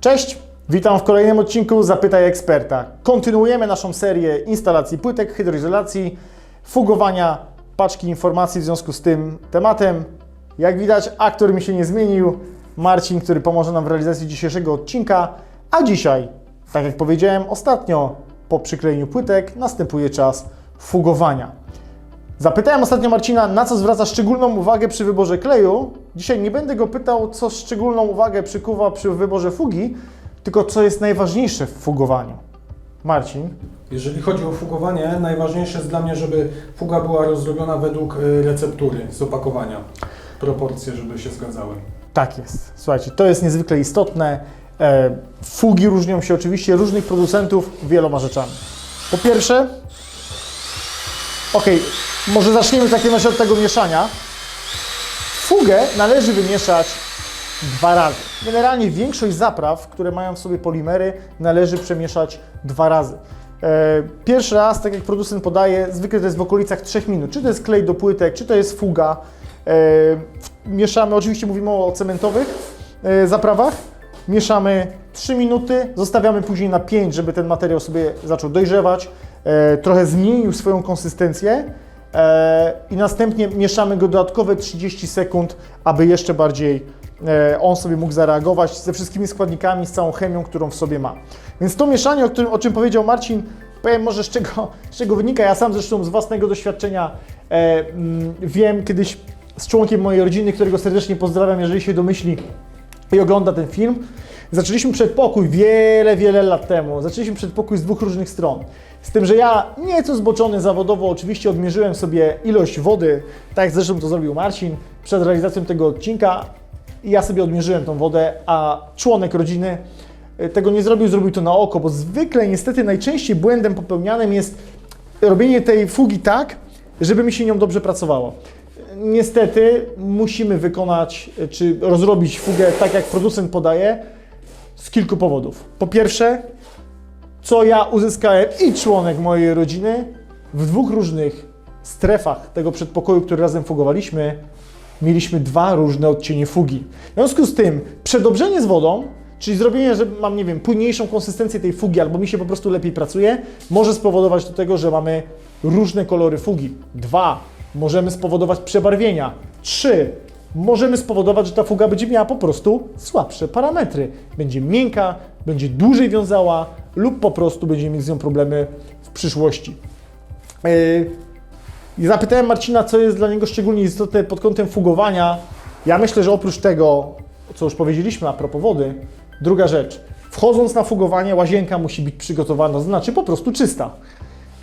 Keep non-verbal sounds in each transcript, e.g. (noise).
Cześć, witam w kolejnym odcinku Zapytaj Eksperta. Kontynuujemy naszą serię instalacji płytek, hydroizolacji, fugowania, paczki informacji w związku z tym tematem. Jak widać, aktor mi się nie zmienił. Marcin, który pomoże nam w realizacji dzisiejszego odcinka. A dzisiaj, tak jak powiedziałem ostatnio, po przyklejeniu płytek następuje czas fugowania. Zapytałem ostatnio Marcina, na co zwraca szczególną uwagę przy wyborze kleju. Dzisiaj nie będę go pytał, co szczególną uwagę przykuwa przy wyborze fugi, tylko co jest najważniejsze w fugowaniu. Marcin, Jeżeli chodzi o fugowanie, najważniejsze jest dla mnie, żeby fuga była rozrobiona według y, receptury z opakowania. Proporcje, żeby się zgadzały. tak jest. Słuchajcie, to jest niezwykle istotne. E, Fugi różnią się oczywiście różnych producentów wieloma rzeczami. Po pierwsze, ok, może zaczniemy w takim razie od tego mieszania. Fugę należy wymieszać dwa razy. Generalnie większość zapraw, które mają w sobie polimery, należy przemieszać dwa razy. E, Pierwszy raz, tak jak producent podaje, zwykle to jest w okolicach 3 minut. Czy to jest klej do płytek, czy to jest fuga. E, Mieszamy, oczywiście mówimy o cementowych e, zaprawach. Mieszamy 3 minuty, zostawiamy później na 5, żeby ten materiał sobie zaczął dojrzewać, e, trochę zmienił swoją konsystencję i następnie mieszamy go dodatkowe 30 sekund, aby jeszcze bardziej on sobie mógł zareagować ze wszystkimi składnikami, z całą chemią, którą w sobie ma. Więc to mieszanie, o, którym, o czym powiedział Marcin, powiem może z czego, z czego wynika. Ja sam zresztą z własnego doświadczenia mm, wiem kiedyś z członkiem mojej rodziny, którego serdecznie pozdrawiam, jeżeli się domyśli i ogląda ten film. Zaczęliśmy przedpokój wiele, wiele lat temu. Zaczęliśmy przedpokój z dwóch różnych stron. Z tym, że ja nieco zboczony zawodowo oczywiście odmierzyłem sobie ilość wody, tak jak zresztą to zrobił Marcin przed realizacją tego odcinka. I ja sobie odmierzyłem tą wodę, a członek rodziny y, tego nie zrobił, zrobił to na oko, bo zwykle niestety najczęściej błędem popełnianym jest robienie tej fugi tak, żeby mi się nią dobrze pracowało. Niestety musimy wykonać y, czy rozrobić fugę tak, jak producent podaje, z kilku powodów. Po pierwsze, co ja uzyskałem i członek mojej rodziny w dwóch różnych strefach tego przedpokoju, który razem fugowaliśmy, mieliśmy dwa różne odcienie fugi. W związku z tym przedobrzenie z wodą, czyli zrobienie, że mam, nie wiem, płynniejszą konsystencję tej fugi, albo mi się po prostu lepiej pracuje, może spowodować do tego, że mamy różne kolory fugi. Dwa, możemy spowodować przebarwienia. Trzy, możemy spowodować, że ta fuga będzie miała po prostu słabsze parametry. Będzie miękka, będzie dłużej wiązała lub po prostu będziemy mieć z nią problemy w przyszłości. Yy, i zapytałem Marcina, co jest dla niego szczególnie istotne pod kątem fugowania. Ja myślę, że oprócz tego, co już powiedzieliśmy a propos wody, druga rzecz. Wchodząc na fugowanie, łazienka musi być przygotowana, to znaczy po prostu czysta.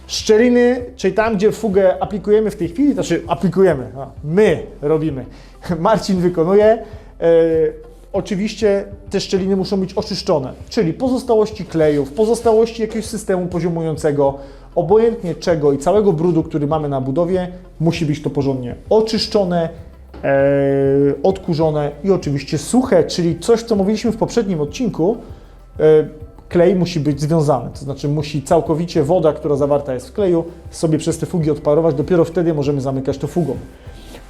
Szczeliny, czyli tam, gdzie fugę aplikujemy w tej chwili, to znaczy aplikujemy, a, my robimy, (laughs) Marcin wykonuje. E, oczywiście te szczeliny muszą być oczyszczone, czyli pozostałości klejów, pozostałości jakiegoś systemu poziomującego, obojętnie czego i całego brudu, który mamy na budowie, musi być to porządnie oczyszczone, e, odkurzone i oczywiście suche, czyli coś, co mówiliśmy w poprzednim odcinku, e, klej musi być związany, to znaczy musi całkowicie woda, która zawarta jest w kleju, sobie przez te fugi odparować, dopiero wtedy możemy zamykać to fugą.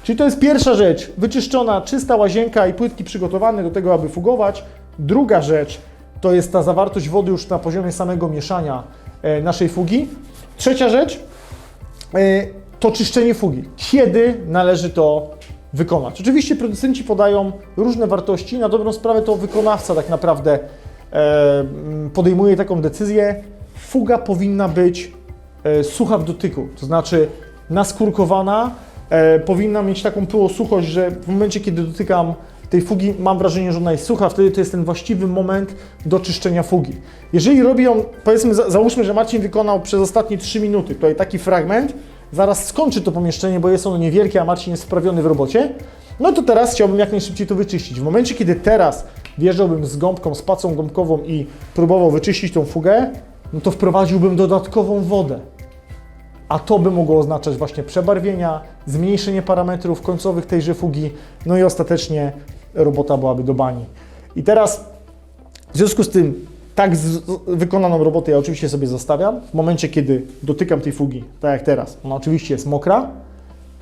Czyli to jest pierwsza rzecz, wyczyszczona, czysta łazienka i płytki przygotowane do tego, aby fugować. Druga rzecz to jest ta zawartość wody już na poziomie samego mieszania e, naszej fugi. Trzecia rzecz e, to czyszczenie fugi. Kiedy należy to wykonać? Oczywiście producenci podają różne wartości, na dobrą sprawę to wykonawca tak naprawdę podejmuje taką decyzję. Fuga powinna być e, sucha w dotyku, to znaczy naskórkowana, e, powinna mieć taką pyłosuchość, że w momencie, kiedy dotykam tej fugi, mam wrażenie, że ona jest sucha, wtedy to jest ten właściwy moment do czyszczenia fugi. Jeżeli robi ją, powiedzmy, za- załóżmy, że Marcin wykonał przez ostatnie 3 minuty tutaj taki fragment, zaraz skończy to pomieszczenie, bo jest ono niewielkie, a Marcin jest sprawiony w robocie, no to teraz chciałbym jak najszybciej to wyczyścić. W momencie, kiedy teraz wjeżdżałbym z gąbką, z pacą gąbkową i próbował wyczyścić tą fugę, no to wprowadziłbym dodatkową wodę. A to by mogło oznaczać właśnie przebarwienia, zmniejszenie parametrów końcowych tejże fugi, no i ostatecznie robota byłaby do bani. I teraz W związku z tym, tak z, wykonaną robotę ja oczywiście sobie zostawiam. W momencie, kiedy dotykam tej fugi, tak jak teraz, ona oczywiście jest mokra,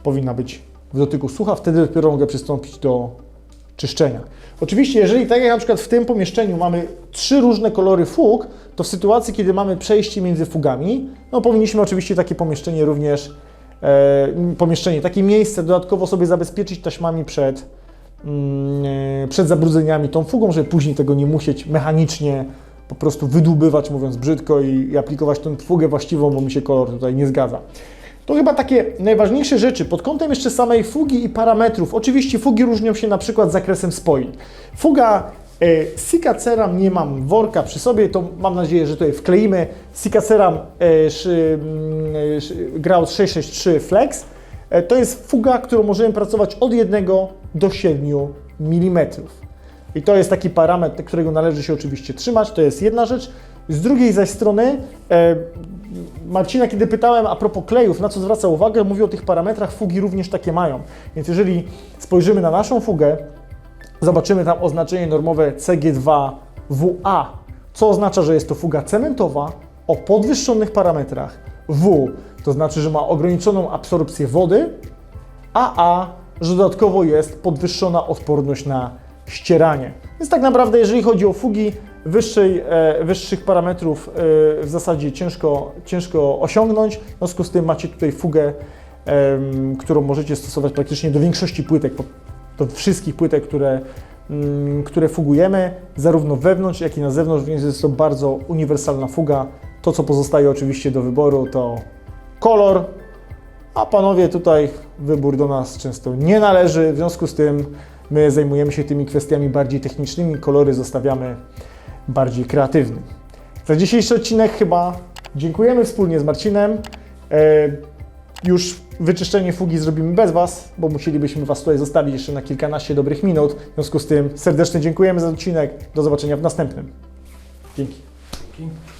powinna być w dotyku sucha, wtedy dopiero mogę przystąpić do czyszczenia. Oczywiście, jeżeli tak jak na przykład w tym pomieszczeniu mamy trzy różne kolory fug, to w sytuacji, kiedy mamy przejście między fugami, no powinniśmy oczywiście takie pomieszczenie również, e, pomieszczenie, takie miejsce dodatkowo sobie zabezpieczyć taśmami przed, mm, e, przed zabrudzeniami tą fugą, żeby później tego nie musieć mechanicznie po prostu wydłubywać, mówiąc brzydko, i, i aplikować tą fugę właściwą, bo mi się kolor tutaj nie zgadza. To chyba takie najważniejsze rzeczy pod kątem jeszcze samej fugi i parametrów. Oczywiście fugi różnią się na przykład zakresem spoin. Fuga e, Sika Ceram nie mam worka przy sobie, to mam nadzieję, że tutaj wkleimy. Sika Ceram e, mm, e, szy, Graus 663 Flex. E, to jest fuga, którą możemy pracować od 1 do 7 mm. I to jest taki parametr, którego należy się oczywiście trzymać. To jest jedna rzecz. Z drugiej zaś strony, e, Marcina, kiedy pytałem a propos klejów, na co zwraca uwagę, mówi o tych parametrach, fugi również takie mają. Więc jeżeli spojrzymy na naszą fugę, zobaczymy tam oznaczenie normowe CG2WA, co oznacza, że jest to fuga cementowa o podwyższonych parametrach. W to znaczy, że ma ograniczoną absorpcję wody, a A, że dodatkowo jest podwyższona odporność na ścieranie. Więc tak naprawdę, jeżeli chodzi o fugi wyższej, e, wyższych parametrów, e, w zasadzie ciężko, ciężko osiągnąć. W związku z tym macie tutaj fugę, którą możecie stosować praktycznie do większości płytek, do wszystkich płytek, które, mm, które fugujemy, zarówno wewnątrz, jak i na zewnątrz, więc jest to bardzo uniwersalna fuga. To, co pozostaje oczywiście do wyboru, to kolor, a panowie tutaj wybór do nas często nie należy, w związku z tym my zajmujemy się tymi kwestiami bardziej technicznymi, kolory zostawiamy bardziej kreatywnym. Za dzisiejszy odcinek chyba dziękujemy wspólnie z Marcinem. E, już wyczyszczenie fugi zrobimy bez Was, bo musielibyśmy Was tutaj zostawić jeszcze na kilkanaście dobrych minut. W związku z tym serdecznie dziękujemy za odcinek. Do zobaczenia w następnym. Dzięki. Dzięki.